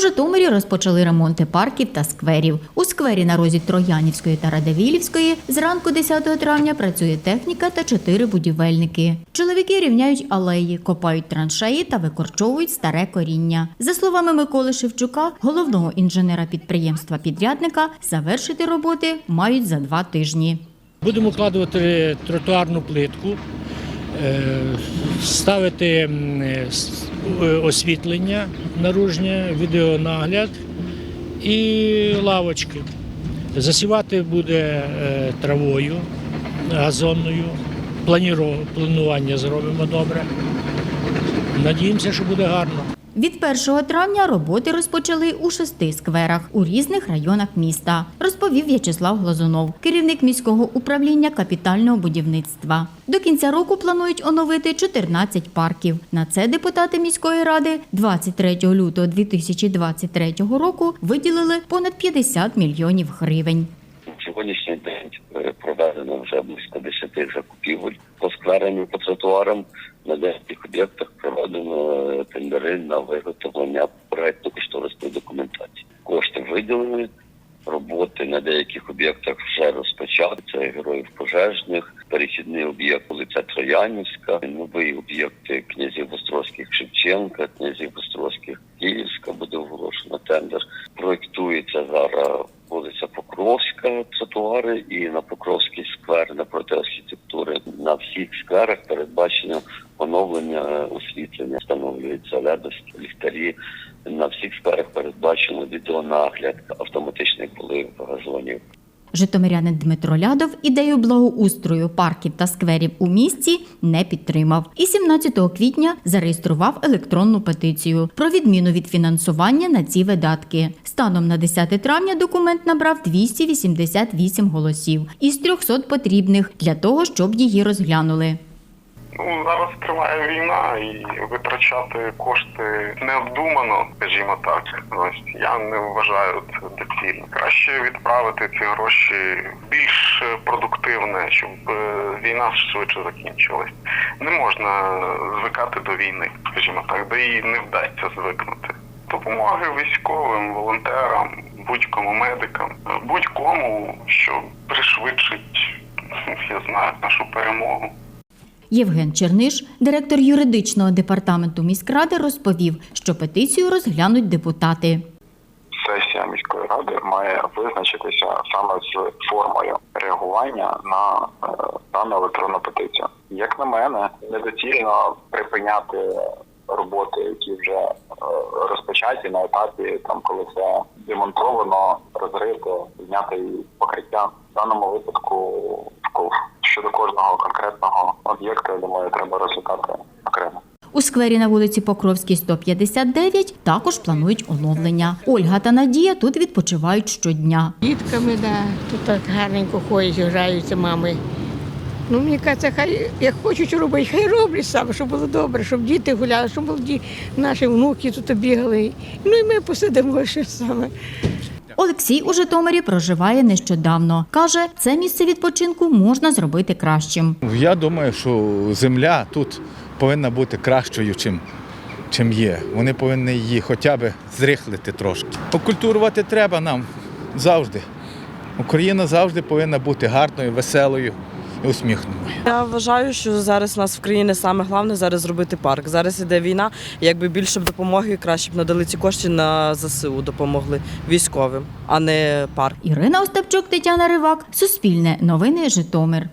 Житомирі розпочали ремонти парків та скверів. У сквері на розі Троянівської та Радивілівської зранку 10 травня працює техніка та чотири будівельники. Чоловіки рівняють алеї, копають траншеї та викорчовують старе коріння. За словами Миколи Шевчука, головного інженера підприємства підрядника, завершити роботи мають за два тижні. Будемо вкладувати тротуарну плитку, ставити м, е, е, освітлення наружнє, відеонагляд і лавочки. Засівати буде е, травою газонною. Планування зробимо добре. Надіємося, що буде гарно. Від 1 травня роботи розпочали у шести скверах у різних районах міста, розповів В'ячеслав Глазунов, керівник міського управління капітального будівництва. До кінця року планують оновити 14 парків. На це депутати міської ради 23 лютого 2023 року виділили понад 50 мільйонів гривень. Сьогоднішній день е, проведено вже близько 10 закупівель по скверам і по тротуарам. На деяких об'єктах проведено е, тендери на виготовлення проектно-кошторисної документації. Кошти виділені, роботи на деяких об'єктах вже розпочали. Це героїв пожежних, перехідний об'єкт вулиця Троянівська, новий об'єкт князів Острозьких Шевченка, князів Острозьких Київська буде оголошено тендер. Проєктується зараз вулиця Покровська, тротуари і на Покровський всіх скверах передбачено оновлення е, освітлення, встановлюються ледовські ліхтарі. На всіх скверах передбачено відеонагляд, автоматичний полив газонів. Житомирянин Дмитро Лядов ідею благоустрою парків та скверів у місті не підтримав. І 17 квітня зареєстрував електронну петицію про відміну від фінансування на ці видатки. Станом на 10 травня документ набрав 288 голосів із 300 потрібних для того, щоб її розглянули. Ну, зараз триває війна і витрачати кошти необдумано, скажімо так. Ось я не вважаю це доцільно. Краще відправити ці гроші більш продуктивне, щоб е, війна швидше закінчилась. Не можна звикати до війни, скажімо так, де і не вдасться звикнути. Допомоги військовим, волонтерам, будь-кому медикам, будь-кому, що пришвидшить, я знаю, нашу перемогу. Євген Черниш, директор юридичного департаменту міськради, розповів, що петицію розглянуть депутати. Сесія міської ради має визначитися саме з формою реагування на е, дану електронну петицію. Як на мене, недоцільно припиняти роботи, які вже е, розпочаті на етапі, там коли все демонтовано, розрито, зняти покриття. В даному випадку ко- щодо кожного конкретного об'єкта, думаю, треба розглядати. У сквері на вулиці Покровській 159 також планують оновлення. Ольга та Надія тут відпочивають щодня. Дітками, да. Тут так гарненько ходять, граються мами. Ну, мені кажеться, хай як хочуть робити, хай роблять саме, щоб було добре, щоб діти гуляли, щоб молоді наші внуки тут бігали. Ну і ми посидимо ще саме. Олексій у Житомирі проживає нещодавно. Каже, це місце відпочинку можна зробити кращим. Я думаю, що земля тут повинна бути кращою, чим, чим є. Вони повинні її хоча б зрихлити трошки. Окультурувати треба нам завжди. Україна завжди повинна бути гарною, веселою і усміхненою. Я вважаю, що зараз у нас в країні саме головне зараз зробити парк. Зараз іде війна, якби більше б допомоги, краще б надали ці кошти на ЗСУ, допомогли військовим, а не парк. Ірина Остапчук, Тетяна Ривак, Суспільне новини Житомир.